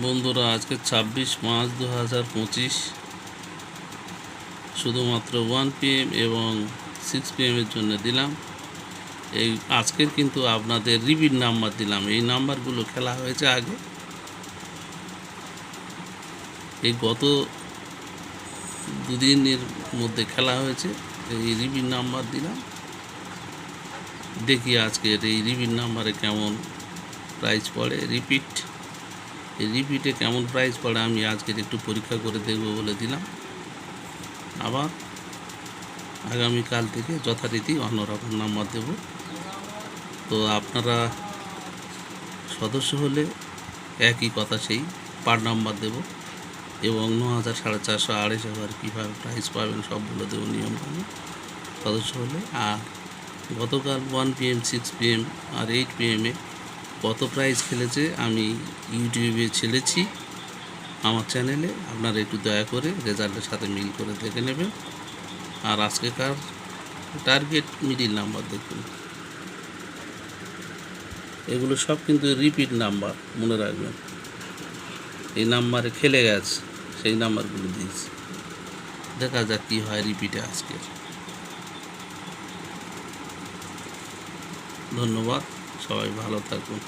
বন্ধুরা, আজকে ছাব্বিশ পাঁচ দু হাজার পঁচিশ। শুধুমাত্র ওয়ান পিএম এবং সিক্স পিএমের জন্য দিলাম। এই আজকের কিন্তু আপনাদের রিপিট নাম্বার দিলাম। এই নাম্বারগুলো খেলা হয়েছে আগে। এই গত দুদিনের মধ্যে খেলা হয়েছে। এই রিপিট নাম্বার দিলাম। দেখি আজকের এই রিপিট নাম্বারে কেমন প্রাইস পড়ে। রিপিট রিপিটে কেমন প্রাইস পড়ে আমি আজকের একটু পরীক্ষা করে দেখব বলে দিলাম। আবার আগামীকাল থেকে যথারীতি অন্যরকম নাম্বার দেব। তো আপনারা সদস্য হলে একই কথা সেই পার নাম্বার দেব এবং ন হাজার সাড়ে চারশো আড়াইশো হাজার কীভাবে প্রাইস পাবেন সব বলে দেবো নিয়মকানুন সদস্য হলে আর গতকাল ওয়ান পিএম সিক্স পিএম আর এইট পিএমে কত প্রাইজ খেলেছে আমি ইউটিউবে ছেড়েছি। আমার চ্যানেলে আপনারা একটু দয়া করে রেজাল্টের সাথে মিল করে দেখে নেবেন। আর আজকেকার টার্গেট মিডিল নাম্বার দেখুন। এগুলো সব কিন্তু রিপিট নাম্বার মনে রাখবেন। এই নাম্বারে খেলে গেছে, সেই নাম্বারগুলো দিয়েছি। দেখা যাক কী হয় রিপিটে আজকের। ধন্যবাদ। সবাই ভালো থাকুন।